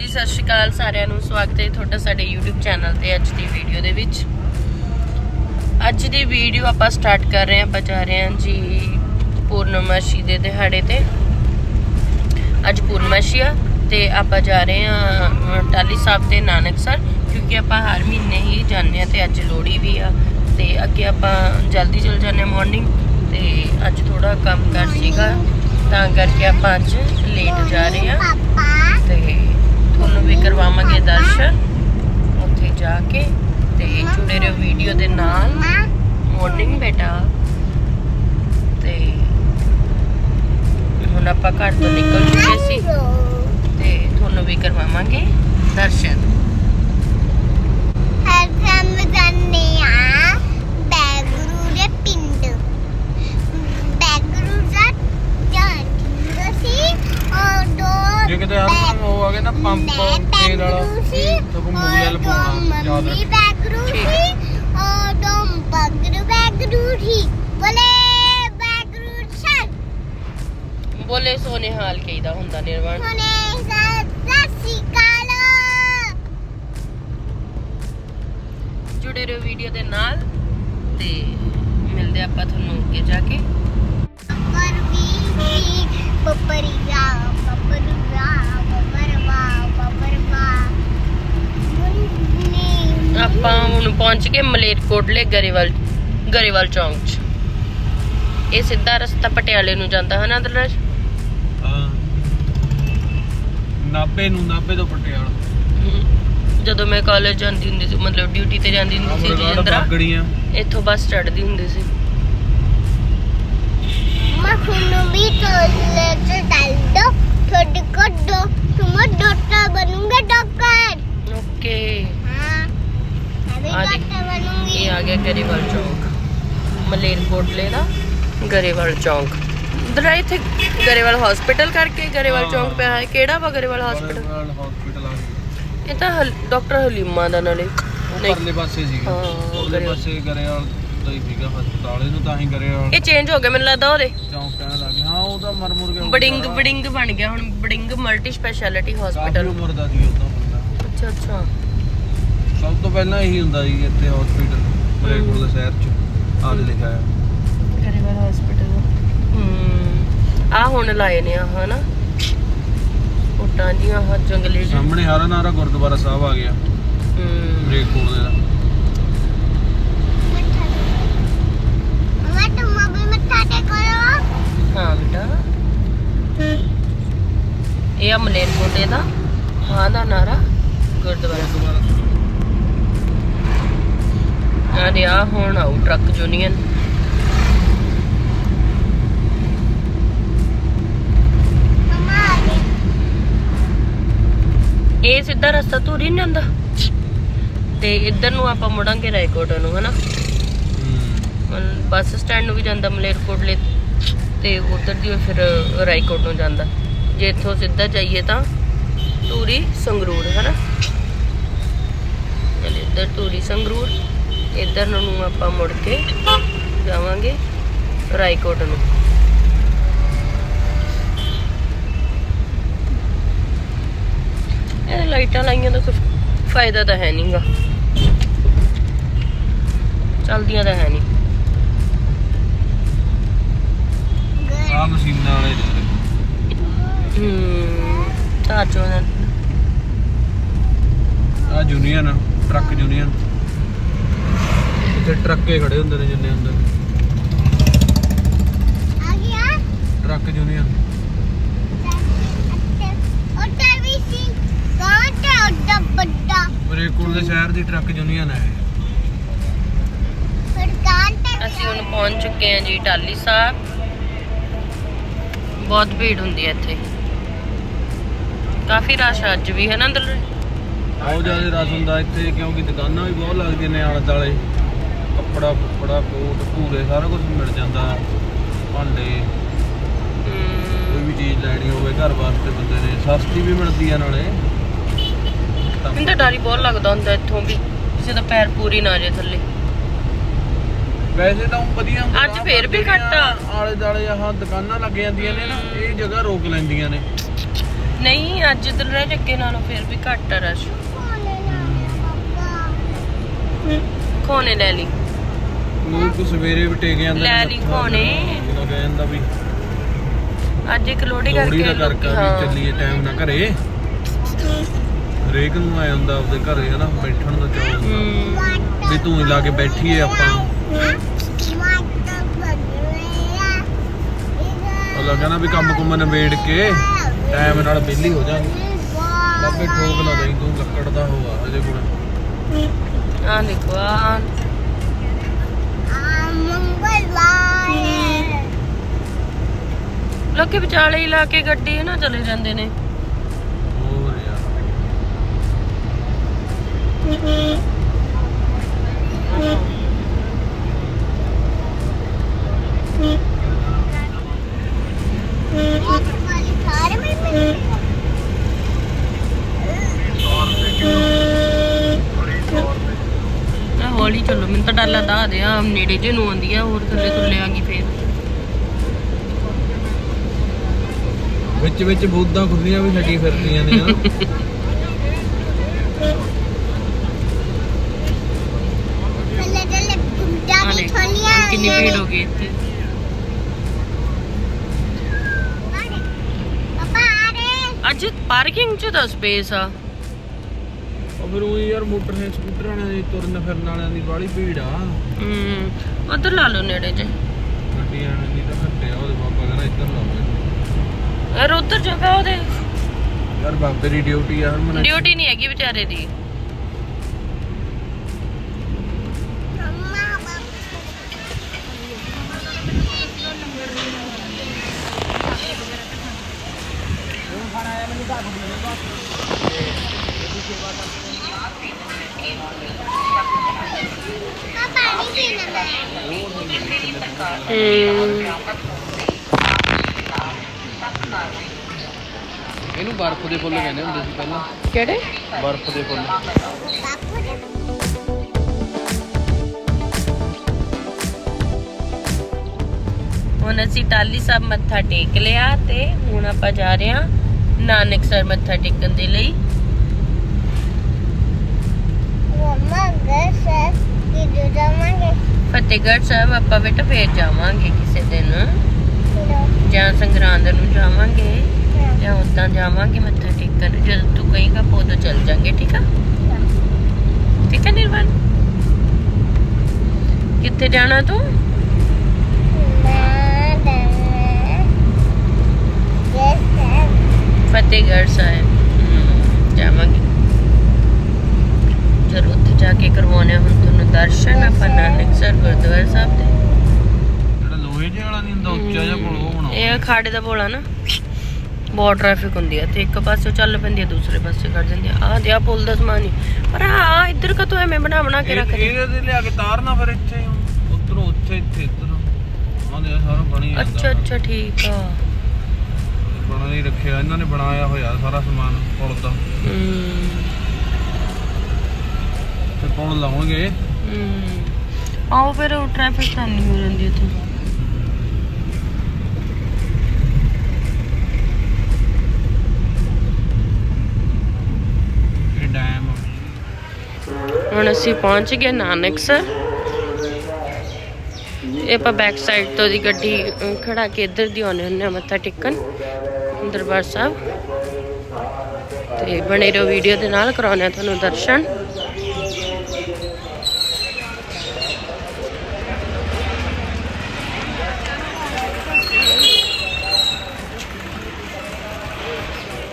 ਹਾਂਜੀ ਸਤਿ ਸ਼੍ਰੀ ਅਕਾਲ ਸਾਰਿਆਂ ਨੂੰ। ਸਵਾਗਤ ਹੈ ਤੁਹਾਡਾ ਸਾਡੇ YouTube ਚੈਨਲ ਤੇ ਅੱਜ ਦੀ ਵੀਡੀਓ ਦੇ ਵਿੱਚ। ਅੱਜ ਦੀ ਵੀਡੀਓ ਆਪਾਂ ਸਟਾਰਟ ਕਰ ਰਹੇ ਹਾਂ ਆਪਾਂ ਜਾ ਰਹੇ ਹਾਂ ਜੀ ਪੂਰਨਮਾਸ਼ੀ ਦੇ ਦਿਹਾੜੇ ਤੇ। ਅੱਜ ਪੂਰਨਮਾਸ਼ੀ ਆ ਤੇ ਆਪਾਂ ਜਾ ਰਹੇ ਹਾਂ ਅ, ਟਾਹਲੀ ਸਾਹਿਬ ਤੇ ਨਾਨਕਸਰ ਕਿਉਂਕਿ ਆਪਾਂ ਹਰ ਮਹੀਨੇ ਹੀ ਜਾਂਦੇ ਆ ਤੇ ਅੱਜ ਲੋਹੜੀ ਵੀ ਆ। ਤੇ ਅੱਗੇ ਆਪਾਂ ਜਲਦੀ ਚਲ ਜਾਂਦੇ ਆ ਮਾਰਨਿੰਗ ਤੇ ਅੱਜ ਥੋੜਾ ਕੰਮ ਕਰ ਸੀਗਾ ਤਾਂ ਕਰਕੇ ਆਪਾਂ ਅੱਜ ਲੇਟ ਜਾ ਰਹੇ ਆ ਤੇ ਤੁਹਾਨੂੰ ਵੀ ਕਰਵਾਵਾਂਗੇ ਦਰਸ਼ਨ। ਉੱਥੇ ਜਾ ਕੇ ਤੇ ਜੁੜੇ ਰਹੋ ਵੀਡੀਓ ਦੇ ਨਾਲ। ਮਾਰਨਿੰਗ ਬੇਟਾ। ਤੇ ਹੁਣ ਆਪਾਂ ਘਰ ਤੋਂ ਨਿਕਲ ਚੁੱਕੇ ਸੀ। ਤੇ ਤੁਹਾਨੂੰ ਵੀ ਕਰਵਾਵਾਂਗੇ ਦਰਸ਼ਨ। ਜੇ ਕਿਤੇ ਹਰ ਕੰਮ ਉਹ ਆ ਗਿਆ ਨਾ ਪੰਪ ਤੇਲ ਵਾਲਾ ਤਾਂ ਕੋ ਮੂਲ ਲਪਾਉਣਾ ਯਾਦ ਰੱਖ ਠੀਕ। ਬੋਲੇ ਸੋਨੇ ਹਾਲ ਕਹੀਦਾ ਹੁੰਦਾ ਨਿਰਵਾਣ। ਜੁੜੇ ਰਹੋ ਵੀਡੀਓ ਦੇ ਨਾਲ ਤੇ ਮਿਲਦੇ ਆਪਾਂ ਤੁਹਾਨੂੰ ਅੱਗੇ ਜਾ ਕੇ। ਪਪਰੀਆ ਪਪਰੂਆ ਆਪਾਂ ਹੁਣ ਪਹੁੰਚ ਗਏ ਮਲੇਰਕੋਟਲੇ ਗਰੇਵਾਲ ਗਰੇਵਾਲ ਚੌਂਕ 'ਚ। ਇਹ ਸਿੱਧਾ ਰਸਤਾ ਪਟਿਆਲੇ ਨੂੰ ਜਾਂਦਾ ਹੈ ਨਾ ਦਰਜ ਹਾਂ। ਨਾਪੇ ਨੂੰ ਨਾਪੇ ਤੋਂ ਪਟਿਆਲਾ। ਜਦੋਂ ਮੈਂ ਕਾਲਜ ਜਾਂਦੀ ਹੁੰਦੀ ਸੀ ਮਤਲਬ ਡਿਊਟੀ ਤੇ ਜਾਂਦੀ ਹੁੰਦੀ ਸੀ ਜਿੰਦਰਾ ਬਾਗੜੀਆਂ। ਇੱਥੋਂ ਬੱਸ ਚੜ੍ਹਦੀ ਹੁੰਦੀ ਸੀ। ਮੈਂ ਤੁਹਾਨੂੰ ਵੀ ਟੋਲੇ ਚ ਡਾਲ ਦੋ ਤੁਹਾਡੇ ਕੋ ਦੋ ਤੁਮ ਡਾਕਟਰ ਬਣੂੰਗਾ ਡਾਕਟਰ। ਓਕੇ ਹਾਂ ਮੈਂ ਵੀ ਆ ਦੇਖ, ਡਾਕਟਰ ਬਣੂੰਗੀ ਇਹ ਆ ਗਿਆ ਗਰੇਵਾਲ ਚੌਂਕ। ਮਲੇਰਕੋਟਲੇ ਦਾ ਗਰੇਵਾਲ ਚੌਂਕ। ਦਰਾ ਇੱਥੇ ਗਰੇਵਾਲ ਹਸਪੀਟਲ ਕਰਕੇ ਗਰੇਵਾਲ। ਚੌਂਕ ਪਿਆ ਹੈ। ਕਿਹੜਾ ਵਾ ਗਰੇਵਾਲ ਹਸਪੀਟਲ ਹਸਪੀਟਲ ਆ ਗਿਆ ਇਹ ਤਾਂ ਡਾਕਟਰ ਹਲੀਮਾ ਦਾ ਨਾਲੇ। ਪਰਲੇ ਪਾਸੇ ਸੀਗਾ। ਉਹਦੇ। ਪਾਸੇ ਗਰੇਵਾਲ ਦਾ ਹੀ ਸੀਗਾ ਹਸਪਤਾਲ। ਇਹਨੂੰ ਤਾਂ ਹੀ ਗਰੇਵਾਲ ਇਹ ਚੇਂਜ ਹੋ ਗਿਆ ਮੈਨੂੰ ਲੱਗਦਾ ਉਹਦੇ। ਚੌਂਕ ਕਹਿਣ ਲੱਗ ਗਿਆ। ਹਾਂ ਉਹ ਤਾਂ ਮਰ ਮੁਰ ਗਿਆ। ਬਡਿੰਗ ਬਡਿੰਗ ਬਣ ਗਿਆ। ਹੁਣ ਬਡਿੰਗ ਮਲਟੀ ਸਪੈਸ਼ਲਿਟੀ ਹਸਪੀਟਲ ਉਮਰ ਦਾ ਸੀ ਉਹ ਤਾਂ ਬੰਦਾ। ਅੱਛਾ ਅੱਛਾ। ਸਭ ਤੋਂ ਪਹਿਲਾਂ ਇਹੀ ਹੁੰਦਾ ਸੀ ਇੱਥੇ ਹਸਪੀਟਲ ਮਲੇਰਕੋਟ ਦੇ ਸ਼ਹਿਰ ਚ ਆਜ ਲਿਖਿਆ ਹੈ। ਗਰੇਵਾਲ ਹਸਪੀਟਲ ਹੂੰ ਆ ਹੁਣ ਲਾਏ ਨੇ ਆ ਹਨਾ? ਫੋਟਾਂ ਜੀਆਂ ਆਹ ਜੰਗਲੀ ਜਿਹੇ। ਸਾਹਮਣੇ ਹਰਾ ਨਾਰਾ ਗੁਰਦੁਆਰਾ ਸਾਹਿਬ ਆ ਗਿਆ। ਹੂੰ ਮਲੇਰਕੋਟ ਦੇ ਦਾ। ਮੈਂ ਤੁਮ ਵੀ ਮੱਥਾ ਟੇਕੋ। ਹਾਂ ਬੇਟਾ। ਇਹ ਆ ਮਲੇਰਕੋਟੇ ਦਾ ਹਾਂ ਦਾ ਨਾਰਾ ਗੁਰਦੁਆਰਾ। ਆ ਦੇ ਆ ਹੁਣ ਆਉ ਟਰੱਕ ਯੂਨੀਅਨ। ਇਹ ਸਿੱਧਾ ਰਸਤਾ ਹੀ ਨਹੀਂ ਜਾਂਦਾ? ਤੇ ਇੱਧਰ ਨੂੰ ਆਪਾਂ ਮੁੜਾਂਗੇ ਰਾਏਕੋਟ ਨੂੰ ਹਨਾ? ਬੱਸ ਸਟੈਂਡ ਨੂੰ ਵੀ ਜਾਂਦਾ ਮਲੇਰਕੋਟਲੇ ਤੇ ਉਧਰ ਦੀ ਫਿਰ ਰਾਏਕੋਟ ਨੂੰ ਜਾਂਦਾ। ਜੇ ਇੱਥੋਂ ਸਿੱਧਾ ਜਾਈਏ ਤਾਂ ਧੂਰੀ ਸੰਗਰੂਰ ਹਨਾ? ਚਲ ਇੱਧਰ ਧੂਰੀ ਸੰਗਰੂਰ। ਇੱਧਰ ਨੂੰ ਆਪਾਂ ਮੁੜ ਕੇ ਜਾਵਾਂਗੇ ਰਾਏਕੋਟ ਨੂੰ। ਇਹ ਲਾਈਟਾਂ ਲਾਈਆਂ ਦਾ ਕੋਈ ਫਾਇਦਾ ਤਾਂ ਹੈ ਨਹੀਂਗਾ ਚਲਦੀਆਂ ਤਾਂ ਹੈ ਨਹੀਂ ਆ ਮਸ਼ੀਨਾਂ ਵਾਲੇ ਹੂੰ ਤਾਂ ਚੋਂ ਆ ਯੂਨੀਅਨ ਟਰੱਕ ਯੂਨੀਅਨ ਇੱਥੇ ਟਰੱਕੇ ਖੜੇ ਹੁੰਦੇ ਨੇ ਜਿੰਨੇ ਹੁੰਦੇ ਨੇ। ਆ ਗਿਆ। ਟਰੱਕ ਯੂਨੀਅਨ ਉੱਤੇ ਵੀ ਸੀ। ਕਾਂਟਾ ਉੱਡਾ ਵੱਡਾ। ਮਲੇਰਕੋਟ ਦੇ ਸ਼ਹਿਰ ਦੀ ਟਰੱਕ ਯੂਨੀਅਨ ਹੈ ਫਿਰ ਕਾਂਟਾ ਅਸੀਂ ਹੁਣ ਪਹੁੰਚ ਚੁੱਕੇ ਹਾਂ ਜੀ ਟਾਲੀ ਸਾਹਿਬ। ਬਹੁਤ ਭੀੜ ਹੁੰਦੀ ਹੈ ਇੱਥੇ। ਕਾਫੀ ਰਸ਼ ਅੱਜ ਵੀ ਹੈ ਨਾ ਅੰਦਰ? ਬਹੁਤ ਜ਼ਿਆਦਾ ਰਸ ਹੁੰਦਾ ਇੱਥੇ ਕਿਉਂਕਿ ਦੁਕਾਨਾਂ ਵੀ ਬਹੁਤ ਲੱਗਦੀਆਂ ਨੇ ਆਲੇ ਦੁਆਲੇ ਕੱਪੜਾ ਕੁੱਪੜਾ ਕੋਟ ਪੂਰੇ ਸਾਰਾ ਕੁਝ ਮਿਲ ਜਾਂਦਾ। ਭਾਂਡੇ ਕੋਈ ਵੀ ਚੀਜ਼ ਲੈਣੀ ਹੋਵੇ ਘਰ ਵਾਸਤੇ ਬੰਦੇ ਨੇ ਸਸਤੀ ਵੀ ਮਿਲਦੀ ਆ ਨਾਲੇ। ਤਾਂ ਮੈਨੂੰ ਤਾਂ ਡਰ ਹੀ ਬਹੁਤ ਲੱਗਦਾ ਹੁੰਦਾ ਇੱਥੋਂ ਵੀ ਕਿਸੇ ਦਾ ਪੈਰ ਪੂਰੀ ਨਾ ਜੇ ਥੱਲੇ। ਵੈਸੇ ਤਾਂ ਊਂ ਵਧੀਆ ਹੁੰਦਾ ਅੱਜ ਫੇਰ ਵੀ ਘੱਟ ਆ। ਆਲੇ ਦਾਲੇ ਆਹ ਦੁਕਾਨਾਂ ਲੱਗ ਜਾਂਦੀਆਂ ਨੇ ਨਾ ਇਹ ਜਗ੍ਹਾ ਰੋਕ ਲੈਂਦੀਆਂ ਨੇ। ਨਹੀਂ ਅੱਜ ਦਿਨ ਅੱਗੇ ਨਾਲੋਂ ਫਿਰ ਵੀ ਘੱਟ ਆ ਰਸ਼। ਖੋਨੇ ਲੈ ਲਈ। ਲੋਕ ਸਵੇਰੇ ਵੀ ਟੇਕ ਜਾਂਦੇ ਲੈ ਲਈ ਖੋਣੇ। ਜਦੋਂ ਵੀ ਅੱਜ ਇੱਕ ਲੋੜੀ ਕਰਕੇ ਦਾ ਕਰਕੇ ਵੀ ਚੱਲੀਏ ਟਾਈਮ ਨਾਲ ਘਰੇ। ਹਰੇਕ ਨੂੰ ਆਇਆ ਹੁੰਦਾ ਆਪਦੇ ਘਰੇ ਹਨਾ ਬੈਠਣ ਦਾ ਚਾਹ ਹੁੰਦਾ। ਵੀ ਤੂੰ ਹੀ ਲਾ ਕੇ ਬੈਠੀਏ ਆਪਾਂ। ਉਹ ਵੀ ਕੰਮ ਕੁੰਮ ਨਿਬੇੜ ਕੇ ਟਾਈਮ ਨਾਲ ਵਿਹਲੀ ਹੋ ਜਾਾਂਗੇ। ਬਾਬੇ ਠੋਕ ਨਾ ਦੇਈ ਤੂੰ ਲੱਕੜ ਦਾ ਹੋਆ ਅਜੇ ਕੋਲ। ਆਹ ਦੇਖੋ ਲੋਕੀ ਵਿਚਾਲੇ ਹੀ ਲਾ ਕੇ ਗੱਡੀ ਨਾ ਚਲੇ ਜਾਂਦੇ ਨੇ। ਹੋਰ ਯਾਰ। ਹੌਲੀ ਚੱਲੋ ਮੈਨੂੰ ਤਾਂ ਡਰ ਲੱਗਦਾ ਆ ਦੇ ਆ ਨੇੜੇ ਜੇ ਨੂੰ ਆਉਂਦੀ ਆ ਹੋਰ ਥੱਲੇ ਥੱਲੇ ਆ ਗਈ ਫੇਰ। ਵਿੱਚ ਵਿੱਚ ਬੂਦਾਂ ਖੁੱਲੀਆਂ ਵੀ ਛੱਡੀ ਫਿਰਦੀਆਂ ਨੇ ਆ ਦੇਖ ਕਿੰਨੀ ਭੀੜ ਹੋ ਗਈ ਇੱਥੇ। ਪਾਪਾ ਆ ਰਹੇ। ਅੱਜ ਪਾਰਕਿੰਗ 'ਚ ਤਾਂ ਸਪੇਸ ਆ। ਉਹ ਫਿਰ ਉਹ ਯਾਰ ਮੋਟਰ ਹੈ ਸਕੂਟਰ ਵਾਲਿਆਂ ਦੀ ਤੁਰਨ ਫਿਰਨ ਵਾਲਿਆਂ ਦੀ ਬਾਹਲੀ ਭੀੜ ਆ। ਹਮ ਉਧਰ ਲਾ ਲਓ ਨੇੜੇ ਜੇ। ਗੱਡੀਆਂ ਵਾਲਿਆਂ ਦੀ ਤਾਂ ਘੱਟਿਆ ਉਹਦੇ ਪਾਪਾ ਕਹਿੰਦਾ ਇੱਧਰ ਲਾਓ। ਯਾਰ ਉਧਰ ਜਗ੍ਹਾ ਉਹਦੇ। ਯਾਰ ਬਾਬੇ ਦੀ ਡਿਊਟੀ ਆ ਹਰਮਨ। ਡਿਊਟੀ ਨਹੀਂ ਹੈਗੀ ਵਿਚਾਰੇ ਦੀ। ਇਹਨੂੰ ਬਰਫ਼ ਦੇ ਫੁੱਲ ਕਹਿੰਦੇ ਹੁੰਦੇ ਸੀ ਪਹਿਲਾਂ। ਕਿਹੜੇ? ਬਰਫ਼ ਦੇ ਫੁੱਲ। ਹੁਣ ਅਸੀਂ ਟਾਲੀ ਸਾਹਿਬ ਮੱਥਾ ਟੇਕ ਲਿਆ ਤੇ ਹੁਣ ਆਪਾਂ ਜਾ ਰਹੇ ਹਾਂ ਨਾਨਕਸਰ ਮੱਥਾ ਟੇਕਣ ਦੇ ਲਈ। ਫਤਿਹਗੜ੍ਹ ਸਾਹਿਬ ਆਪਾਂ ਬੇਟਾ ਫੇਰ ਜਾਵਾਂਗੇ ਕਿਸੇ ਦਿਨ। ਜਾਂ ਸੰਗਰਾਂਦ ਨੂੰ ਜਾਵਾਂਗੇ। ਜਾਂ ਉਦਾਂ ਜਾਵਾਂਗੇ ਮੱਥਾ ਟੇਕਣ ਜਦੋਂ ਤੂੰ ਚੱਲ ਜਾਾਂਗੇ ਠੀਕ ਆ? ਠੀਕ ਹੈ ਨਿਰਵਨ ਕਿੱਥੇ ਜਾਣਾ ਤੂੰ? ਨਾ ਦਨਾ ਯੈਸ ਸਰ ਫਤਿਹਗੜ੍ਹ ਸਾਹਿਬ। ਜਾਵਾਂਗੇ। ਚਲੋ ਉੱਥੇ ਜਾ ਕੇ ਕਰਵਾਉਣੇ ਹੁਣ ਤੁਹਾਨੂੰ ਦਰਸ਼ਨ ਆਪਾਂ ਨਾਨਕਸਰ ਗੁਰਦੁਆਰਾ ਸਾਹਿਬ ਦੇ। ਜਿਹੜਾ ਲੋਹੇ ਜਿਹਾ ਵਾਲਾ ਨਹੀਂ ਹੁੰਦਾ ਉੱਚਾ ਜਿਹਾ ਪੁਲ ਉਹ ਬਣਾਓ। ਇਹ ਅਖਾੜੇ ਦਾ ਬੋਲਾ ਨਾ। ਬਹੁਤ ਟ੍ਰੈਫਿਕ ਹੁੰਦੀ ਆ ਤੇ ਇੱਕ ਪਾਸੇ ਚੱਲ ਪੈਂਦੀ ਆ ਦੂਸਰੇ ਪਾਸੇ ਕੱਢ ਜਾਂਦੀ ਆ। ਆਹ ਦੇ ਆ ਪੁੱਲ ਦਾ ਸਮਾਨ ਹੀ। ਪਰ ਆ ਇੱਧਰ ਕਾ ਤੂੰ ਐਵੇਂ ਬਣਾ ਬਣਾ ਕੇ ਇਹ- ਰੱਖਦੇ ਇਹਦੇ ਤੇ ਲਿਆ ਕੇ ਤਾਰਨਾ ਫਿਰ ਇੱਥੇ ਉਧਰੋਂ ਉੱਥੇ ਇੱਥੇ ਇੱਧਰ। ਆਂਦੇ ਆ ਸਾਰਾ ਬਣੀ ਅੱਛਾ ਅੱਛਾ ਠੀਕ ਆ। ਬਣਾ ਨਹੀਂ ਰੱਖਿਆ। ਇਹਨਾਂ ਨੇ ਬਣਾਇਆ ਹੋਇਆ ਸਾਰਾ ਸਮਾਨ ਪੁਲ ਦਾ। ਤੇ ਪੁਲ ਲਾਉਣਗੇ ਹਮ। ਆਓ ਫਿਰ ਉਹ ਟ੍ਰੈਫਿਕ ਤਾਂ ਨਹੀਂ ਹੋ ਜਾਂਦੀ ਉੱਥੇ ਇਹ ਡੈਮ ਹੁਣ ਅਸੀਂ ਪਹੁੰਚ ਗਏ ਨਾਨਕਸਰ ਇਹ ਆਪਾਂ ਬੈਕ ਸਾਈਡ ਤੋਂ ਦੀ ਗੱਡੀ ਖੜਾ ਕੇ ਇੱਧਰ ਦੀ ਆਉਂਦੇ ਹੁੰਦੇ ਆ ਮੱਥਾ ਟੇਕਣ, ਦਰਬਾਰ ਸਾਹਿਬ। ਤੇ ਬਣੇ ਰਹੋ ਵੀਡੀਓ ਦੇ ਨਾਲ, ਕਰਾਉਂਦੇ ਆ ਤੁਹਾਨੂੰ ਦਰਸ਼ਨ।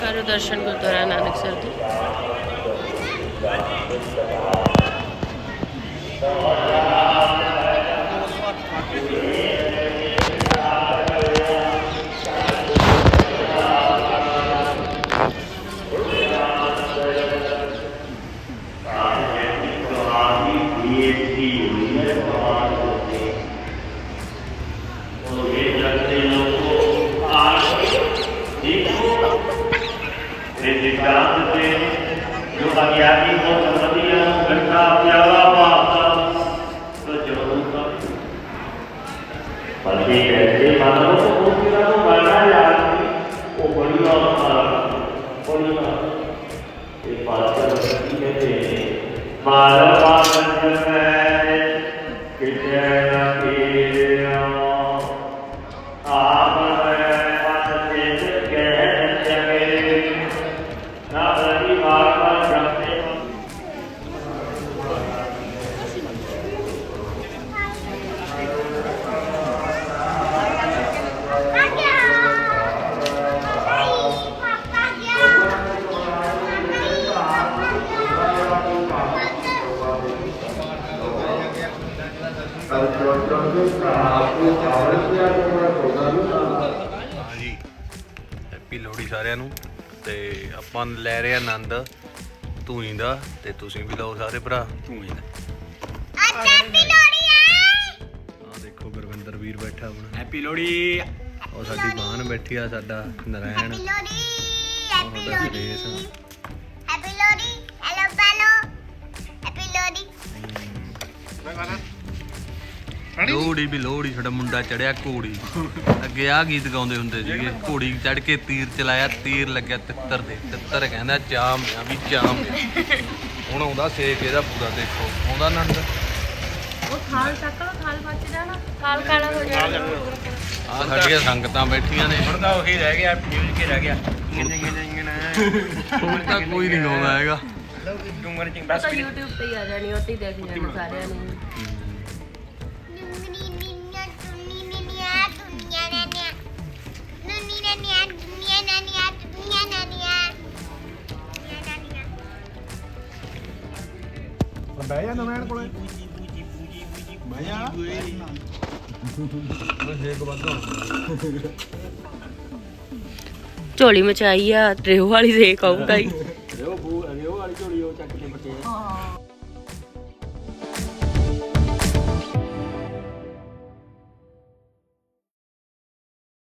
ਕਰੋ ਦਰਸ਼ਨ ਗੁਰਦੁਆਰਾ ਨਾਨਕਸਰ ਦੇ। Amen. बल्कि ऐसे मानव को भूत की तरह माना है आदमी वो बड़ी और बड़ी बात ये बात का कहते हैं मानव मानव है कि ਹਾਂਜੀ। ਹੈਪੀ ਲੋਹੜੀ ਸਾਰਿਆਂ ਨੂੰ। ਤੇ ਆਪਾਂ ਲੈ ਰਹੇ ਆਨੰਦ ਧੂਈ ਦਾ ਤੇ ਤੁਸੀਂ ਵੀ ਲਓ ਸਾਰੇ ਭਰਾ ਧੂਈ ਦਾ। ਆ। ਦੇਖੋ ਗੁਰਵਿੰਦਰ ਵੀਰ ਬੈਠਾ ਹੁਣ। ਹੈਪੀ ਲੋਹੜੀ। ਉਹ ਸਾਡੀ ਬਾਹਨ ਬੈਠੀ ਆ ਸਾਡਾ ਨਰਾਇਣ। ਹੈਪੀ ਸਾਡਾ ਲੋੜੀ ਸੁਰੇਸ਼ ਹੈਪੀ ਲੋੜੀ ਹੈਲੋ ਲੋਹੜੀ ਵੀ ਲੋਹੜੀ ਸਾਡਾ ਮੁੰਡਾ ਚੜਿਆ ਘੋੜੀ। ਅੱਗੇ ਆ ਗੀਤ ਗਾਉਂਦੇ ਹੁੰਦੇ ਸੀਗੇ ਘੋੜੀ ਚੜ ਕੇ ਤੀਰ ਚਲਾਇਆ ਤੀਰ ਲੱਗਿਆ ਤਿੱਤਰ ਦੇ ਤਿੱਤਰ ਕਹਿੰਦਾ ਚਾਮ ਆ ਵੀ ਚਾਮ। ਹੁਣ ਆਉਂਦਾ ਸੇਕ ਇਹਦਾ ਪੂਰਾ ਦੇਖੋ ਆਉਂਦਾ ਆਨੰਦ। ਉਹ ਖਾਲ ਚੱਕ ਲੋ ਖਾਲ ਬਚ ਜਾਣਾ ਖਾਲ ਕਾਲਾ ਹੋ ਜਾਣਾ। ਆ ਸਾਡੀਆਂ ਸੰਗਤਾਂ ਬੈਠੀਆਂ ਨੇ। ਹੁਣ ਤਾਂ ਉਹੀ ਰਹਿ ਗਿਆ ਮਿਊਜ਼ਿਕ ਹੀ ਰਹਿ ਗਿਆ। ਹੁਣ ਤਾਂ ਕੋਈ ਨਹੀਂ ਗਾਉਂਦਾ ਹੈਗਾ। ਡੂੰਗਰ ਚਿੰਗ ਉਹ ਬਸ YouTube ਤੇ ਹੀ ਆ ਜਾਣੀ ਉੱਤੇ ਹੀ ਦੇਖ ਜਾਣੀ ਸਾਰਿਆਂ ਨੀ। ਆ ਬਹਿ ਜਾ ਨਵੈਣ ਕੋਲੇ ਬਹਿ ਜਾ ਝੋਲੀ ਮਚਾਈ ਆ ਟ੍ਰੇਹ ਵਾਲੀ ਦੇਖ ਆਊਗਾ ਹੀ ਉਹ ਬੂ ਉਹ ਵਾਲੀ ਝੋਲੀ ਉਹ ਚੱਕ ਕੇ ਬੱਚੇ